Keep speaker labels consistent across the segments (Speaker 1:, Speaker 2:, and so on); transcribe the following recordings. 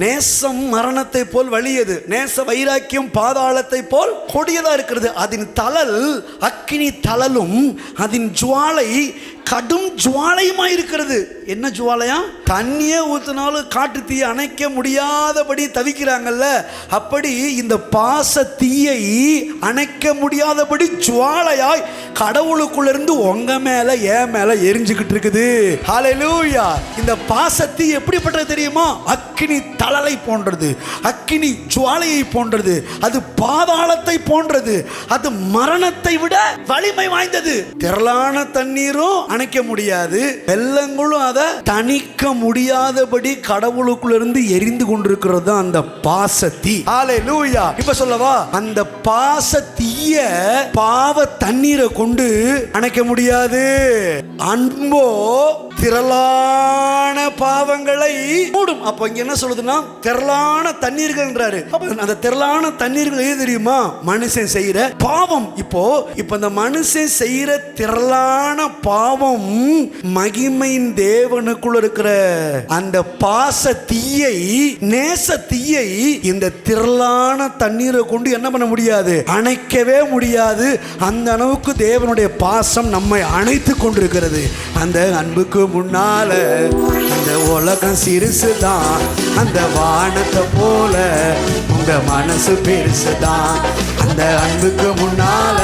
Speaker 1: நேசம் மரணத்தை போல் வலியது நேச வைராக்கியம் பாதாளத்தை போல் கொடியதா இருக்கிறது. அதன் தளல் அக்கினி தளலும் அதன் ஜுவாலை கடும் ஜுவாலையுமா இருக்கிறது என்ன ஜுவாலையா? தண்ணியே ஊற்றினாலும் காட்டு தீயை அணைக்க முடியாதபடி தவிக்கிறாங்கல்ல. அப்படி இந்த பாச தீயை அணைக்க முடியாதபடி ஜுவாலையாய் கடவுளுக்குள்ளேருந்து உங்கள் உங்க ஏன் மேலே எரிஞ்சுக்கிட்டு இருக்குது ஹலலூயா இந்த பாச எப்படிப்பட்டது தெரியுமா? அக்கினி தழலை போன்றது. அக்கினி ஜுவாலையை போன்றது. அது பாதாளத்தை போன்றது. அது மரணத்தை விட வலிமை வாய்ந்தது. திரளான தண்ணீரும் அணைக்க முடியாது. வெள்ளங்களும் அதை தணிக்க முடியாதபடி கடவுளுக்குள்ள இருந்து எரிந்து கொண்டிருக்கிறது தான் அந்த பாசத்தீ. ஹalleluya. இப்ப சொல்லவா? அந்த பாச பாவ தண்ணீரை கொண்டு அணைக்க முடியாது. அன்போ திரளான பாவ பாவங்களை மூடும். அப்ப இங்க என்ன சொல்லுதுன்னா திரளான தண்ணீர்கள்ன்றாரு அப்ப அந்த திரளான தண்ணீர்கள் எது தெரியுமா? மனுஷன் செய்யற பாவம். இப்போ இப்ப இந்த மனுஷன் செய்யற திரளான பாவம் மகிமையின் தேவனுக்குள்ள இருக்கிற அந்த பாச தீயை நேச தீயை இந்த திரளான தண்ணீரை கொண்டு என்ன பண்ண முடியாது? அணைக்கவே முடியாது. அந்த அளவுக்கு தேவனுடைய பாசம் நம்மை அணைத்து கொண்டிருக்கிறது. அந்த அன்புக்கு முன்னால. இந்த உலகம் சிறுசுதான். அந்த வானத்தை போல உங்க மனசு பெருசுதான். அந்த அன்புக்கு முன்னால.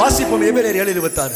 Speaker 1: வாசிப்போம் எபிரேயர் ஏழு இருபத்தாறு